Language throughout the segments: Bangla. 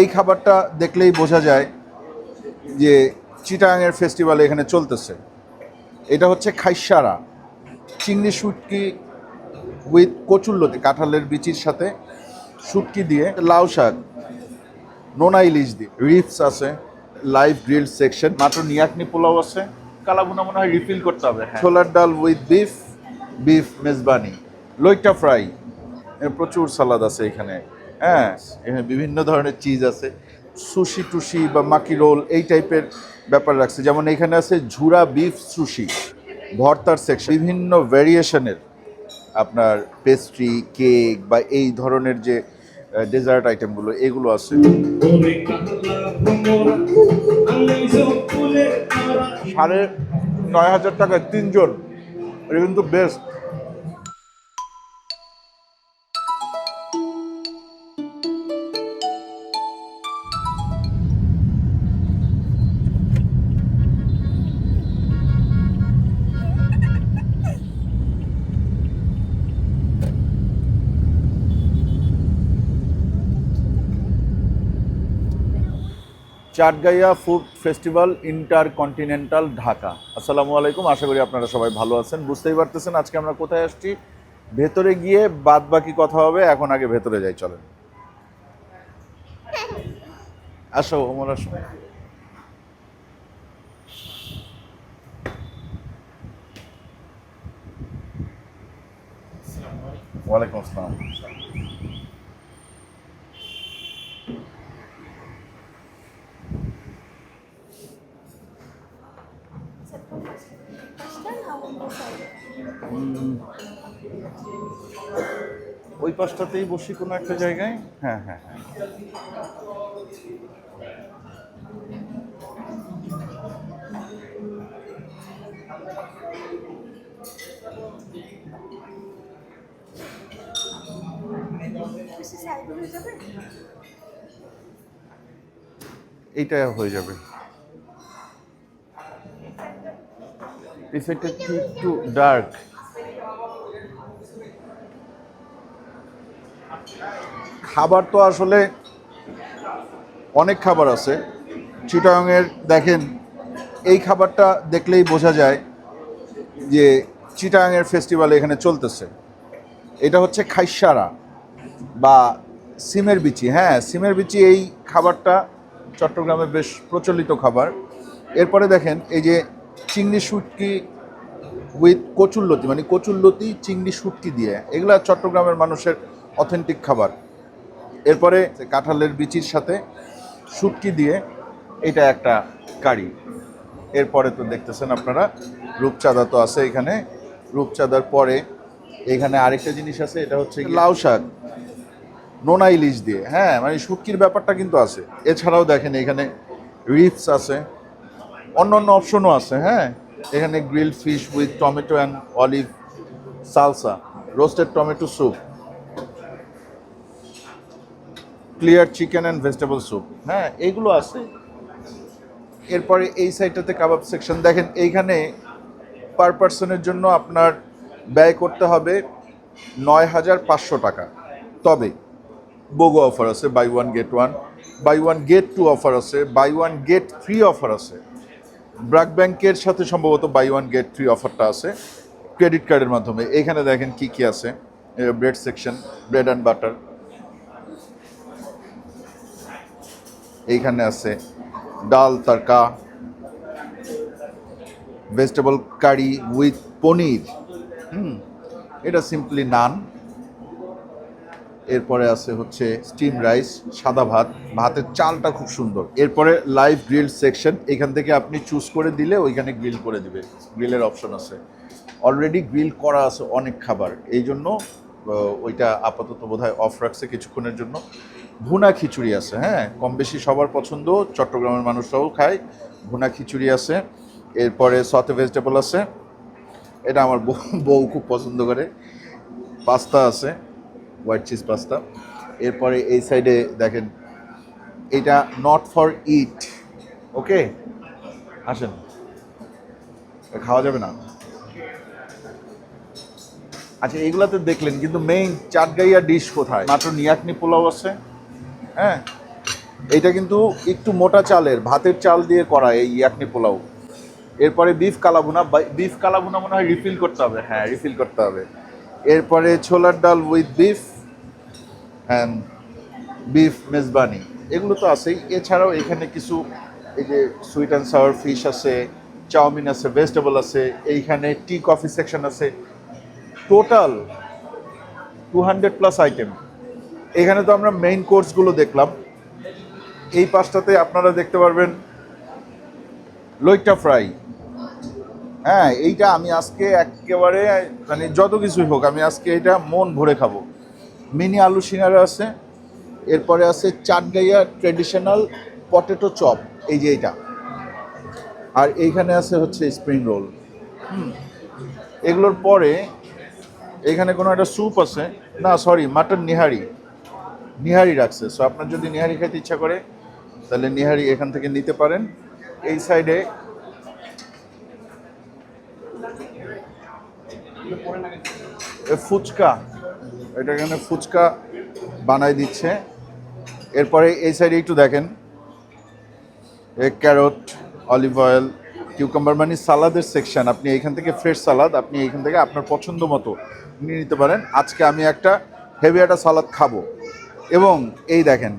এই খাবারটা দেখলেই বোঝা যায় যে চিটাগাংয়ের ফেস্টিভ্যাল এখানে চলতেছে। এটা হচ্ছে খাইসারা। চিংড়ি শুটকি উইথ কচুল্লতি কাঁঠালের বিচির সাথে শুটকি দিয়ে লাউ শাক নোনা ইলিশ দিয়ে। রিপস আছে লাইভ গ্রিল সেকশন মাত্র নিয়াকনি পোলাও আছে। কালাবুনা মনে হয় রিফিল করতে হবে ছোলার ডাল উইথ বিফ বিফ মেজবানি লইটা ফ্রাই প্রচুর সালাদ আছে এখানে। হ্যাঁ এখানে বিভিন্ন ধরনের চিজ আছে। সুশি টুসি বা মাকি রোল এই টাইপের ব্যাপার রাখছে। যেমন এখানে আছে ঝুরা বিফ সুশি, ভর্তার সেকশন বিভিন্ন ভ্যারিয়েশনের আপনার পেস্ট্রি কেক বা এই ধরনের যে ডেজার্ট আইটেমগুলো এগুলো আছে। সাড়ে নয় হাজার টাকায় তিনজন। এটা কিন্তু best Chatgaiya food festival InterContinental Dhaka. আসসালামু আলাইকুম, আশা করি আপনারা সবাই ভালো আছেন, বুঝতেই পারতেছেন আজকে আমরা কোথায় আসছি। ভেতরে গিয়ে বাদ বাকি কথা হবে, এখন আগে ভেতরে যাই, চলেন। আসো, ওমর, আসো। ওয়ালাইকুম আসসালাম। ওই পাশটাতেই বসি কোনো একটা জায়গায়? হ্যাঁ হ্যাঁ হ্যাঁ। এইটা হয়ে যাবে। এই কি একটু ডার্ক খাবার তো আসলে অনেক খাবার আছে। চিটাংয়ের দেখেন, এই খাবারটা দেখলেই বোঝা যায় যে চিটাংয়ের ফেস্টিভ্যাল এখানে চলতেছে। এটা হচ্ছে খাইসারা বা সিমের বিচি। হ্যাঁ সিমের বিচি এই খাবারটা চট্টগ্রামে বেশ প্রচলিত খাবার। এরপরে দেখেন, এই যে চিংড়ি শুটকি উইথ কচুল্লতি মানে কচুল্লতি চিংড়ি শুটকি দিয়ে। এগুলা চট্টগ্রামের মানুষের অথেন্টিক খাবার। এরপরে কাঁঠালের বিচির সাথে শুটকি দিয়ে এটা একটা কারি। এরপরে তো দেখতেছেন আপনারা রূপচাঁদা তো আছে এখানে। রূপচাঁদার পরে এখানে আরেকটা জিনিস আছে এটা হচ্ছে লাউ শাক। নোনা ইলিশ দিয়ে। হ্যাঁ মানে শুটকির ব্যাপারটা কিন্তু আছে। এছাড়াও দেখেন এখানে রিপস আছে। অন্য অন্য অপশনও আছে হ্যাঁ? এখানে grill fish with tomato and olive salsa roasted tomato soup clear chicken and vegetable soup হ্যাঁ? এইগুলো আছে। এরপরে এই সাইডটাতে কাবাব সেকশন দেখেন, এইখানে পার পার্সনের জন্য আপনার ব্যয় করতে হবে নয় হাজার পাঁচশো টাকা। তবে বগো অফার আছে buy one get one buy one get two offer আছে buy one get three offer আছে। ব্র্যাক ব্যাংকের সাথে সম্ভবত বাই ওয়ান গেট থ্রি অফারটা আছে, ক্রেডিট কার্ডের মাধ্যমে। এখানে দেখেন কি কি আছে bread section, bread and butter. এইখানে আছে ডাল, তরকা, ভেজিটেবল কারি উইথ পনির। হুম, এটা সিম্পলি নান এরপরে আছে হচ্ছে স্টিম রাইস সাদা ভাত। ভাতের চালটা খুব সুন্দর। এরপরে লাইভ গ্রিল সেকশন এখান থেকে আপনি চুজ করে দিলে ওইখানে গ্রিল করে দিবে। গ্রিলের অপশন আছে। অলরেডি গ্রিল করা আছে অনেক খাবার। এই জন্য ওইটা আপাতত বোধহয় অফ রাখছে কিছুক্ষণের জন্য। ভুনা খিচুড়ি আছে হ্যাঁ? কম বেশি সবার পছন্দ, চট্টগ্রামের মানুষরাও খায়। ভুনা খিচুড়ি আছে। এরপরে সতে ভেজিটেবল আছে। এটা আমার বউ খুব পছন্দ করে। পাস্তা আছে। White cheese pasta. এরপরে এই সাইডে দেখেন, এটা নট ফর ইট ওকে আসেন। খাওয়া যাবে না। আচ্ছা এইগুলাতে দেখলেন, কিন্তু মেইন চাটগাইয়া ডিশ কোথায়? মাত্র নিয়াকনি পোলাও আছে হ্যাঁ? এটা কিন্তু একটু মোটা চালের, ভাতের চাল দিয়ে করা এই ইয়াকনি পোলাও। এরপরে বিফ কালাভুনা বিফ কালাভুনা মনে হয় রিফিল করতে হবে। হ্যাঁ রিফিল করতে হবে। এরপরে ছোলার ডাল with beef and beef mezbani এগুলো তো আছেই। এছাড়াও এখানে কিছু এই যে সুইট অ্যান্ড সাওয়ার ফিশ আছে, চাউমিন আছে ভেজিটেবল আছে, এইখানে টি কফি সেকশন আছে। Total two hundred plus item এখানে তো আমরা মেইন কোর্সগুলো দেখলাম। এই পাশটাতে আপনারা দেখতে পারবেন লইট্টা ফ্রাই হ্যাঁ এইটা আমি আজকে একেবারে মানে যত কিছুই হোক, আমি আজকে এটা মন ভরে খাব। মিনি আলু সিঙ্গারা আছে, এরপরে আছে চাটগাইয়া ট্রেডিশনাল পটেটো চপ এই যে এইটা আর এইখানে আছে হচ্ছে স্প্রিং রোল এগুলোর পরে এখানে কোনো একটা স্যুপ আছে, না সরি মাটন নিহারি। নিহারি রাখছে সো আপনার যদি নিহারি খেতে ইচ্ছা করে, তাহলে নিহারি এখান থেকে নিতে পারেন। এই সাইডে ফুচকা এটা এখানে ফুচকা বানাই দিচ্ছে। এরপরে এই সাইডে একটু দেখেন। এ ক্যারট, অলিভ অয়েল, কিউকাম্বার মানে সালাদের সেকশন। আপনি এখান থেকে ফ্রেশ সালাদ আপনি এখান থেকে আপনার পছন্দ মতো নিয়ে নিতে পারেন। আজকে আমি একটা হেভি একটা সালাদ খাব। এবং এই দেখেন,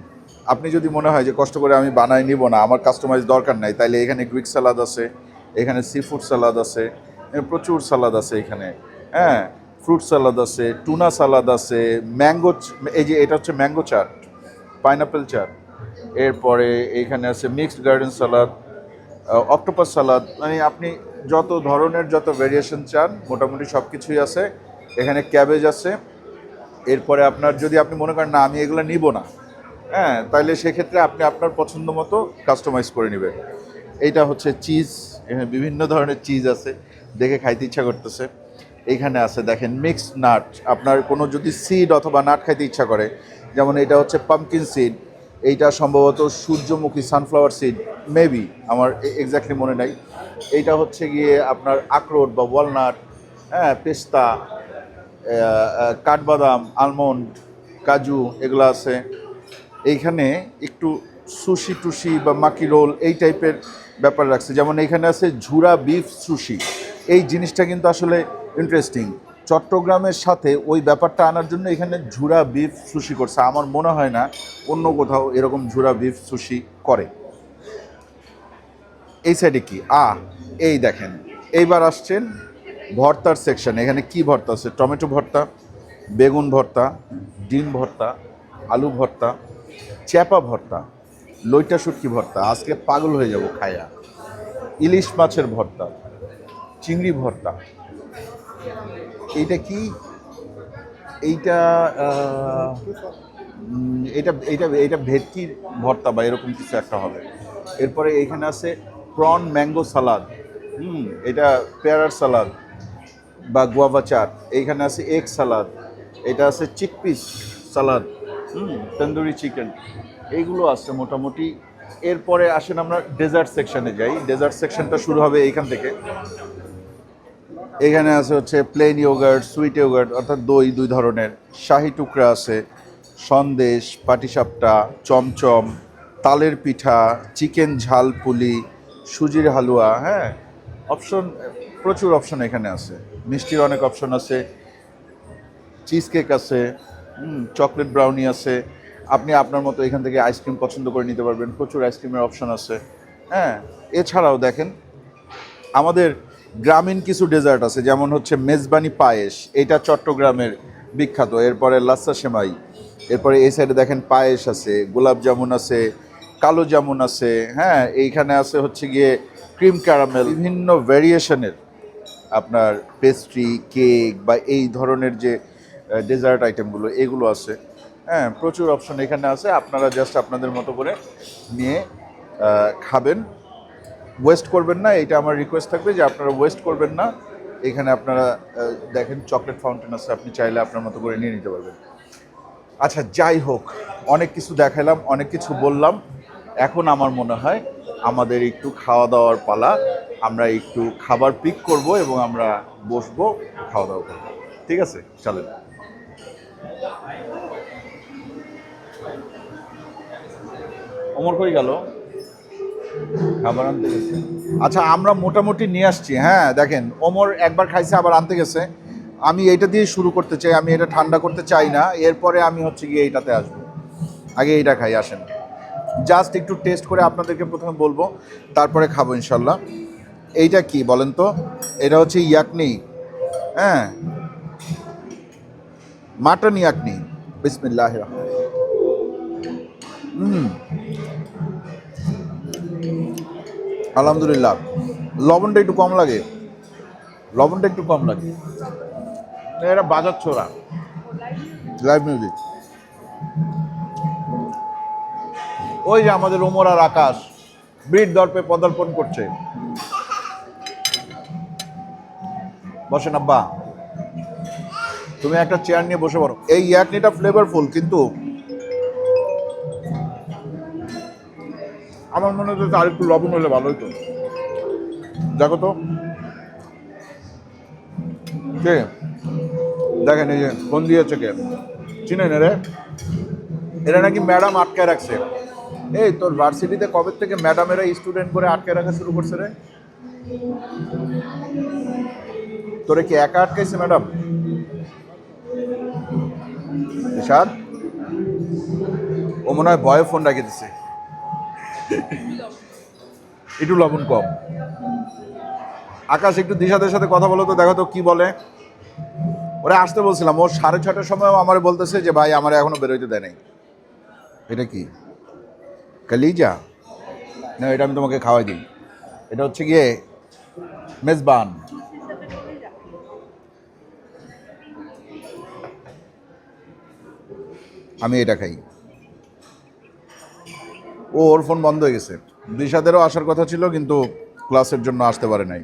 আপনি যদি মনে হয় যে কষ্ট করে আমি বানাই নিব না, আমার কাস্টমাইজ দরকার নাই, তাইলে এখানে গ্রিক সালাদ আছে, এখানে সি ফুড সালাদ আছে প্রচুর সালাদ আছে এখানে। হ্যাঁ ফ্রুট সালাদ আছে, টুনা সালাদ আছে, ম্যাঙ্গো এই যে এটা হচ্ছে ম্যাঙ্গো চাট, পাইনাপেল চাট। এরপরে এইখানে আছে mixed garden salad octopus salad মানে আপনি যত ধরনের যত ভেরিয়েশন চান, মোটামুটি সব কিছুই আছে। এখানে ক্যাবেজ আছে। এরপরে আপনার যদি আপনি মনে করেন, না, আমি এগুলো নিব না হ্যাঁ তাহলে সেক্ষেত্রে আপনি আপনার পছন্দ মতো কাস্টমাইজ করে নেবেন। এইটা হচ্ছে চিজ এখানে বিভিন্ন ধরনের চিজ আছে। দেখে খাইতে ইচ্ছা করতেছে। এইখানে আছে, দেখেন মিক্সড নাট আপনার কোনো যদি সিড অথবা নাট খাইতে ইচ্ছা করে, যেমন এটা হচ্ছে পামকিন সিড এইটা সম্ভবত সূর্যমুখী সানফ্লাওয়ার সিড মেবি আমার এক্স্যাক্টলি মনে নাই। এইটা হচ্ছে গিয়ে আপনার আখরোট বা ওয়ালনাট হ্যাঁ পেস্তা কাঠবাদাম আলমন্ড কাজু, এগুলো আছে। এইখানে একটু সুশি টুসি বা মাকি রোল এই টাইপের ব্যাপার রাখছে। যেমন এইখানে আছে ঝুরা বিফ সুশি এই জিনিসটা কিন্তু আসলে ইন্টারেস্টিং চট্টগ্রামের সাথে ওই ব্যাপারটা আনার জন্য এখানে ঝুরা বিফ সুশি করছে। আমার মনে হয় না অন্য কোথাও এরকম ঝুরা বিফ সুশি করে। এই সাইডে কি? আ এই দেখেন। এইবার আসছেন ভর্তার সেকশন এখানে কি ভর্তা আছে? টমেটো ভর্তা, বেগুন ভর্তা, ডিম ভর্তা, আলু ভর্তা, চ্যাপা ভর্তা, লইটা শুটকি ভর্তা। আজকে পাগল হয়ে যাব খায়া। ইলিশ মাছের ভর্তা, চিংড়ি ভর্তা। এইটা কি? এইটা এটা এটা এটা ভেটকির ভর্তা বা এরকম কিছু একটা হবে। এরপরে এইখানে আছে প্রন ম্যাঙ্গো সালাদ। হুম, এটা পেয়ারার সালাদ বা গুয়াভা চাট। এইখানে আছে এগ সালাদ। এটা আছে চিকপিস সালাদ। হুম, তন্দুরি চিকেন। এইগুলো আছে মোটামুটি। এরপরে আসেন আমরা ডেজার্ট সেকশানে যাই। ডেজার্ট সেকশনটা শুরু হবে এইখান থেকে। এখানে আছে হচ্ছে প্লেন ইয়োগার্ট সুইট ইয়োগার্ট অর্থাৎ দই, দুই ধরনের। শাহি টুকরা আছে, সন্দেশ, পাটিসাপটা, চমচম, তালের পিঠা, চিকেন ঝাল পুলি, সুজির হালুয়া হ্যাঁ? অপশন প্রচুর অপশন এখানে আছে। মিষ্টির অনেক অপশন আছে। চিজ কেক আছে চকলেট ব্রাউনি আছে। আপনি আপনার মতো এখান থেকে আইসক্রিম পছন্দ করে নিতে পারবেন। প্রচুর আইসক্রিমের অপশন আছে। হ্যাঁ এছাড়াও দেখেন, আমাদের গ্রামীণ কিছু ডেজার্ট আছে, যেমন হচ্ছে মেজবানি পায়েস, এটা চট্টগ্রামের বিখ্যাত। এরপরে লাচ্ছা সেমাই, এরপরে এই সাইডে দেখেন পায়েস আছে, গোলাপ জামুন আছে, কালো জামুন আছে হ্যাঁ এইখানে আছে হচ্ছে গিয়ে ক্রিম ক্যারামেল, বিভিন্ন ভ্যারিয়েশনের আপনার পেস্ট্রি কেক বা এই ধরনের যে ডেজার্ট আইটেমগুলো এগুলো আছে। হ্যাঁ প্রচুর অপশন এখানে আছে, আপনারা জাস্ট আপনাদের মতো করে নিয়ে খাবেন। ওয়েস্ট করবেন না এটা আমার রিকোয়েস্ট থাকবে যে আপনারা ওয়েস্ট করবেন না। এখানে আপনারা দেখেন চকলেট ফাউন্টেন আছে, আপনি চাইলে আপনার মতো করে নিয়ে নিতে পারবেন। আচ্ছা যাই হোক, অনেক কিছু দেখালাম, অনেক কিছু বললাম। এখন আমার মনে হয় আমাদের একটু খাওয়া দাওয়ার পালা, আমরা একটু খাবার পিক করব এবং আমরা বসবো, খাওয়া দাওয়া করব। ঠিক আছে? চলেন। অমর কই গেল? খাবার আনতে গেছে। আচ্ছা আমরা মোটামুটি নিয়ে আসছি হ্যাঁ দেখেন, ওমর একবার খাইছে, আবার আনতে গেছে। আমি এটা দিয়ে শুরু করতে চাই, আমি এটা ঠান্ডা করতে চাই না, এরপরে আমি হচ্ছে গিয়ে এইটাতে আসব। আগে এইটা খাই, আসেন। জাস্ট একটু টেস্ট করে আপনাদেরকে প্রথমে বলব, তারপরে খাব ইনশাল্লাহ। এইটা কি বলেন তো? এটা হচ্ছে ইয়াকনি। হ্যাঁ। মাটন ইয়াকনি। বিসমিল্লাহ হুম। আলহামদুলিল্লাহ। লবণটা একটু কম লাগে। লবণটা একটু কম লাগে। এটা বাজার ছোড়া। লাইভ মিউজিক ওই যে আমাদের ওমর আর আকাশ বীর দর্পে পদার্পণ করছে। বসেন আব্বা। তুমি একটা চেয়ার নিয়ে বসে পড়ো। এই ইয়াকনিটা ফ্লেভারফুল কিন্তু আমার মনে হচ্ছে আর একটু লবণ হলে ভালো হতো দেখো তো। কে? দেখেন এই যে, ফোন দিয়েছে কে? চিনেন রে এরা নাকি ম্যাডাম আটকে রাখছে। এই, তোর ভার্সিটিতে কবে থেকে ম্যাডামেরা স্টুডেন্ট করে আটকে রাখা শুরু করছে রে? তোরে কি একা আটকাইছে ম্যাডাম? ও মনে হয় ভয়ে ফোন রেখে দিছে। একটু লবণ কম। আকাশ, একটু দিশাদের সাথে কথা বলো তো, দেখো তো কি বলে। ওরা আসতে বলছিলাম, ও সাড়ে ছটার সময় আমার বলতেছে যে, ভাই, আমার এখনও বেরোইতে দেয় নাই। এটা কি? কালিজা? না, এটা আমি তোমাকে খাওয়াই দিই। এটা হচ্ছে গিয়ে মেজবান। আমি এটা খাই। ও ওর ফোন বন্ধ হয়ে গেছে। দিশাদেরও আসার কথা ছিল, কিন্তু ক্লাসের জন্য আসতে পারে নাই।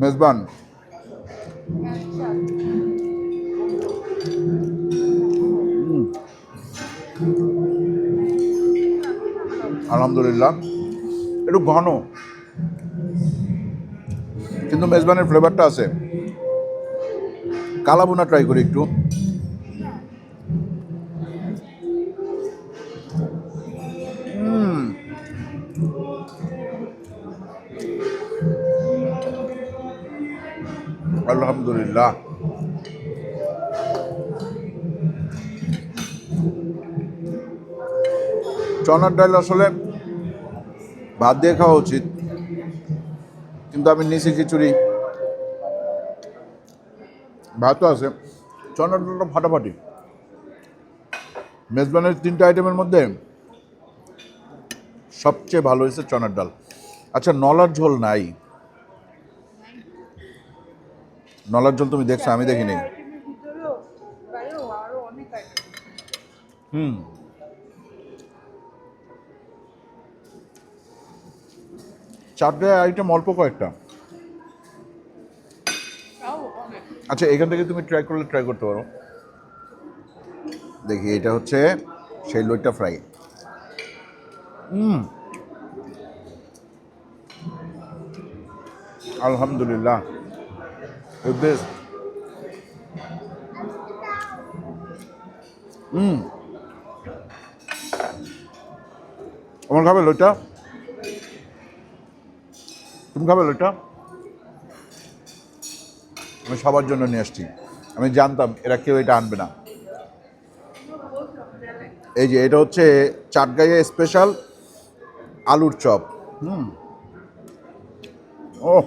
মেজবান। আলহামদুলিল্লাহ। একটু ঘন। কিন্তু মেজবানের ফ্লেভারটা আছে। কালাবুনা ট্রাই করি একটু। আলহামদুলিল্লাহ। চনার ডাল আসলে ভাত দিয়ে খাওয়া উচিত। কিন্তু আমি নিচে খিচুড়ি। ভাতও আছে। চনার ডালটা ফাটাফাটি। মেজবানের তিনটা আইটেমের মধ্যে সবচেয়ে ভালো হয়েছে চনার ডাল। আচ্ছা নলার ঝোল নাই। নলার ঝোল তুমি দেখছ আমি দেখিনি। আইটেমের হুম চারটে আইটেম অল্প কয়েকটা। আচ্ছা এখান থেকে তুমি ট্রাই করলে ট্রাই করতে পারো। দেখি, এটা হচ্ছে সেই লইটা ফ্রাই হুম। আলহামদুলিল্লাহ। বেস্ট হুম। আমার খাবে লইটা তুমি খাবে লইটা আমি সবার জন্য নিয়ে আসছি। আমি জানতাম, এরা কেউ এটা আনবে না। এই যে, এটা হচ্ছে চাটগাইয়ে স্পেশাল আলুর চপ। হুম। ও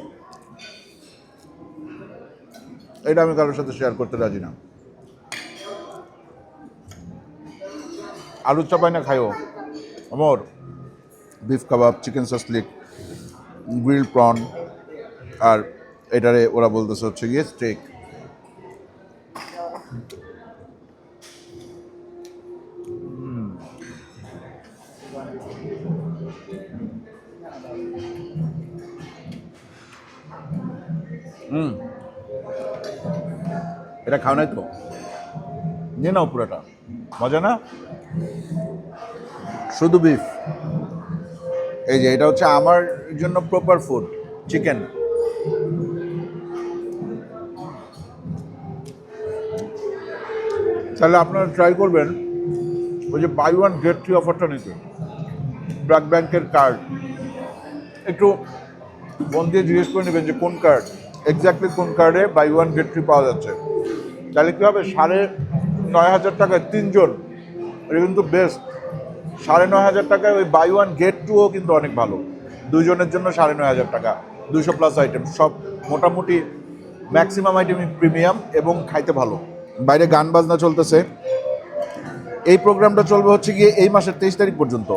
এটা আমি কারোর সাথে শেয়ার করতে রাজি না। আলুর চপ না, খাইও। আমর beef kebab, chicken shashlik grill prawn, আর এটারে ওরা বলতেছে হচ্ছে গিয়ে স্টেক। এটা খাও নাই তো? নিয়ে নাও পুরোটা। মজা না? শুধু বিফ এই যে এটা হচ্ছে আমার জন্য প্রপার ফুড চিকেন তাহলে আপনারা ট্রাই করবেন, ওই যে বাই ওয়ান গেট থ্রি অফারটা নিতে। ব্র্যাক ব্যাংকের কার্ড একটু ফোন দিয়ে জিজ্ঞেস করে নেবেন যে কোন কার্ড এক্স্যাক্টলি কোন কার্ডে বাই ওয়ান গেট থ্রি পাওয়া যাচ্ছে। তাহলে কী হবে, সাড়ে নয় হাজার টাকায় তিনজন, এটা কিন্তু বেস্ট সাড়ে নয় হাজার টাকায় ওই বাই ওয়ান গেট টুও কিন্তু অনেক ভালো। দুজনের জন্য সাড়ে নয় হাজার টাকা। দুশো প্লাস আইটেম সব মোটামুটি ম্যাক্সিমাম আইটেম প্রিমিয়াম এবং খাইতে ভালো। বাইরে গান বাজনা চলতেছে। এই প্রোগ্রামটা চলবে হচ্ছে গিয়ে এই মাসের তেইশ তারিখ পর্যন্ত।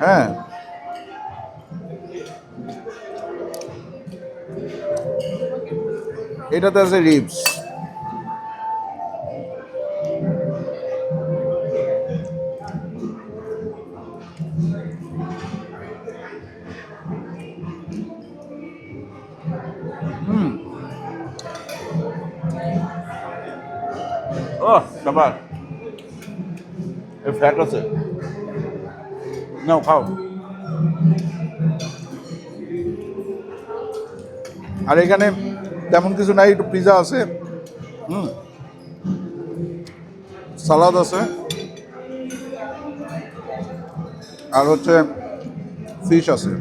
হ্যাঁ। এটাতে আছে রিপস ও সাবাস এর ফ্যাট আছে। নাও, খাও। আর এখানে তেমন কিছু নাই, একটু পিজা আছে। হুম। সালাদ আছে। আর হচ্ছে ফিশ আছে।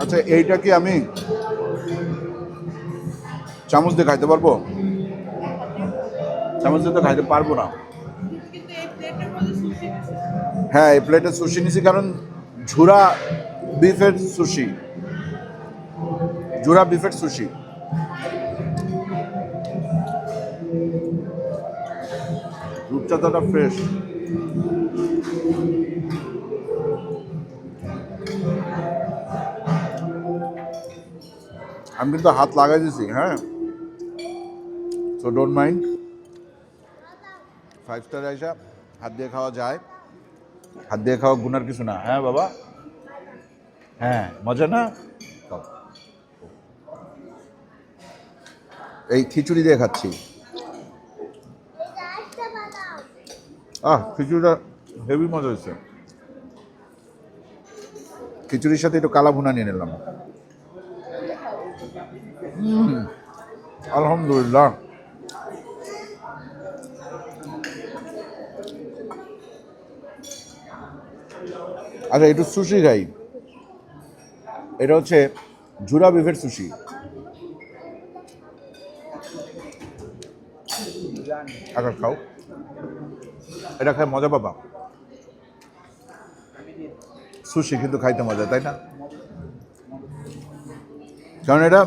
আচ্ছা এইটা কি আমি চামচ দিয়ে খাইতে পারব? চামচ তো খাইতে পারব না। হ্যাঁ এই প্লেটে সুশি নিছি কারণ ঝুরা বিফের সুশি ঝুরা বিফের সুশি রূপচাঁদাটা ফ্রেশ আমি কিন্তু হাত লাগাই দিছি হ্যাঁ। So don't mind five star আইসা হাত দিয়ে খাওয়া যায়। হাত দিয়ে খাওয়া গুনার কিছু না। হ্যাঁ বাবা? হ্যাঁ মজা না? এই খিচুড়ি দিয়ে খাচ্ছি। আহ, খিচুড়িটা হেভি মজা হয়েছে। খিচুড়ির সাথে একটু কালা ভুনা নিয়ে নিলাম। আলহামদুলিল্লাহ। আচ্ছা একটু সুশি খাই এটা হচ্ছে ঝুরা বিফের সুশি। আচ্ছা খাও। এটা খাই মজা পাবা। সুশি কিন্তু খাইতে মজা, তাই না? কারণ এটা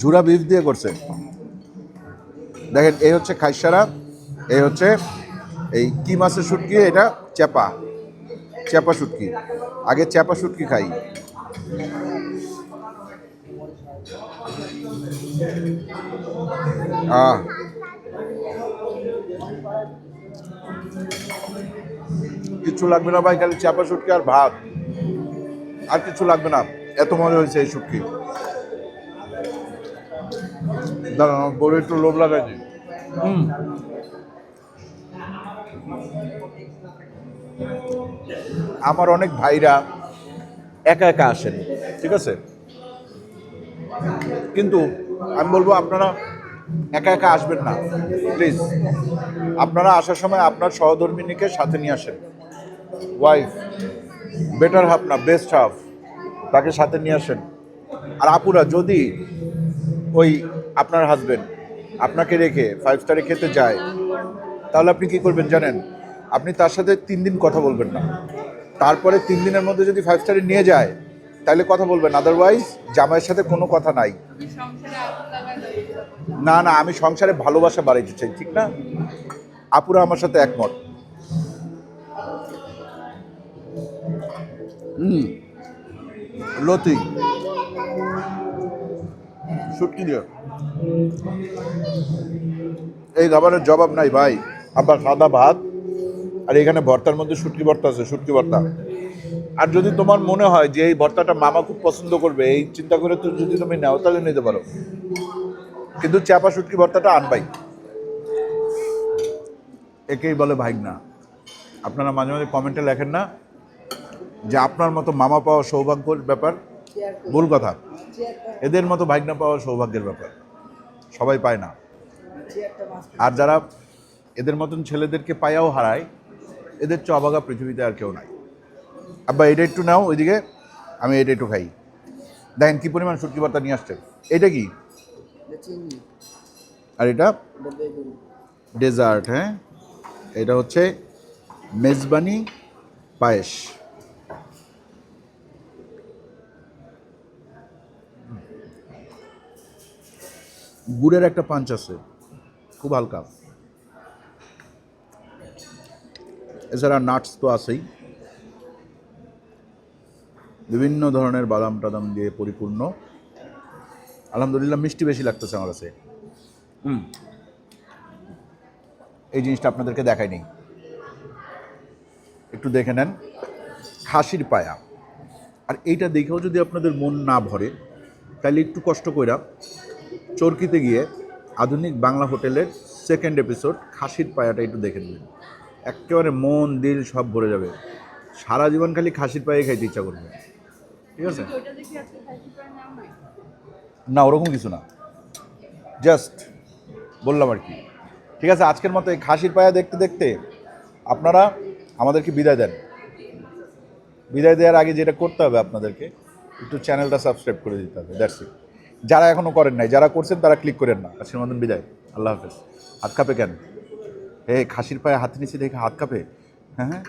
ঝুরা বিফ দিয়ে করছে। দেখেন, এই হচ্ছে খাইসারা, এই হচ্ছে এই কি মাছের শুটকি, এটা চেপা চেপা শুটকি। আগে চ্যাপা শুটকি খাই। কিচ্ছু লাগবে না ভাই, খালি চাপা শুটকি আর ভাত। আর কিছু লাগবে না। এত মজা হয়েছে এই শুটকি। দাঁড়ান বড় একটু লোভ লাগাইছি। হুম। আমার অনেক ভাইরা একা একা আসেন, ঠিক আছে? কিন্তু আমি বলব আপনারা একা একা আসবেন না প্লিজ আপনারা আসার সময় আপনার সহধর্মিনীকে সাথে নিয়ে আসেন। ওয়াইফ বেটার হাফ না বেস্ট হাফ তাকে সাথে নিয়ে আসেন। আর আপুরা, যদি ওই আপনার হাজবেন্ড আপনাকে রেখে ফাইভ স্টারে খেতে যায়, তাহলে আপনি কি করবেন জানেন? আপনি তার সাথে তিন দিন কথা বলবেন না। তারপরে তিন দিনের মধ্যে যদি ফাইভ স্টারে নিয়ে যায়, তাহলে কথা বলবেন। আদারওয়াইজ জামাইয়ের সাথে কোনো কথা নাই। না না, আমি সংসারে ভালোবাসা বাড়াইতে চাই, ঠিক না? আপুরা আমার সাথে একমত। লতি। শুটকি দিও। এই খাবারের জবাব নাই ভাই। আবার সাদা ভাত। আর এখানে ভর্তার মধ্যে শুটকি ভর্তা আছে, শুটকি ভর্তা। আর যদি তোমার মনে হয় যে এই ভর্তাটা মামা খুব পছন্দ করবে, এই চিন্তা করে তো যদি তুমি নাও, তাহলে নিতে পারো। কিন্তু চাপা শুটকি ভর্তাটা আনবাই। একেই বলে ভাইগনা। আপনারা মাঝে মাঝে কমেন্টে লেখেন না যে আপনার মতো মামা পাওয়া সৌভাগ্যের ব্যাপার। ভুল কথা। এদের মতো ভাইগনা পাওয়া সৌভাগ্যের ব্যাপার। সবাই পায় না। আর যারা এদের মতন ছেলেদেরকে পায়াও হারায় এদের চেয়ে অবাগা পৃথিবীতে আর কেউ নাই। আব্বা এটা একটু নাও ওইদিকে। আমি এটা একটু খাই। দেখেন কি পরিমাণ শুটকি ভর্তা নিয়ে আসছে। এটা কি? আর এটা? ডেজার্ট হ্যাঁ? এটা হচ্ছে মেজবানি পায়েস। গুড়ের একটা পাঞ্চ আছে। খুব হালকা। এছাড়া নাটস তো আছেই। বিভিন্ন ধরনের বাদাম টাদাম দিয়ে পরিপূর্ণ। আলহামদুলিল্লাহ মিষ্টি বেশি লাগতেছে আমার কাছে। হুম। এই জিনিসটা আপনাদেরকে দেখাই নেই। একটু দেখে নেন। খাসির পায়া। আর এইটা দেখেও যদি আপনাদের মন না ভরে তাহলে একটু কষ্ট কইরা চরকিতে গিয়ে আধুনিক বাংলা হোটেলের সেকেন্ড এপিসোড খাসির পায়াটা একটু দেখে নেবেন। একেবারে মন, দিল সব ভরে যাবে। সারা জীবন খালি খাসির পায়ে খাইতে ইচ্ছা করবে। ঠিক আছে? না, ওরকম কিছু না। জাস্ট বললাম আর কি। ঠিক আছে, আজকের মতো এই খাসির পায়া দেখতে দেখতে আপনারা আমাদেরকে বিদায় দেন। বিদায় দেওয়ার আগে যেটা করতে হবে আপনাদেরকে, একটু চ্যানেলটা সাবস্ক্রাইব করে দিতে হবে, দ্যাটস ইট। যারা এখনও করেন নাই, যারা করছেন তারা ক্লিক করেন না। আজকের মতন বিদায়। আল্লাহ হাফেজ। হাত কেন? হে খাসির পায়ে হাত নিচে দেখে হাত কাঁপে? হ্যাঁ হ্যাঁ।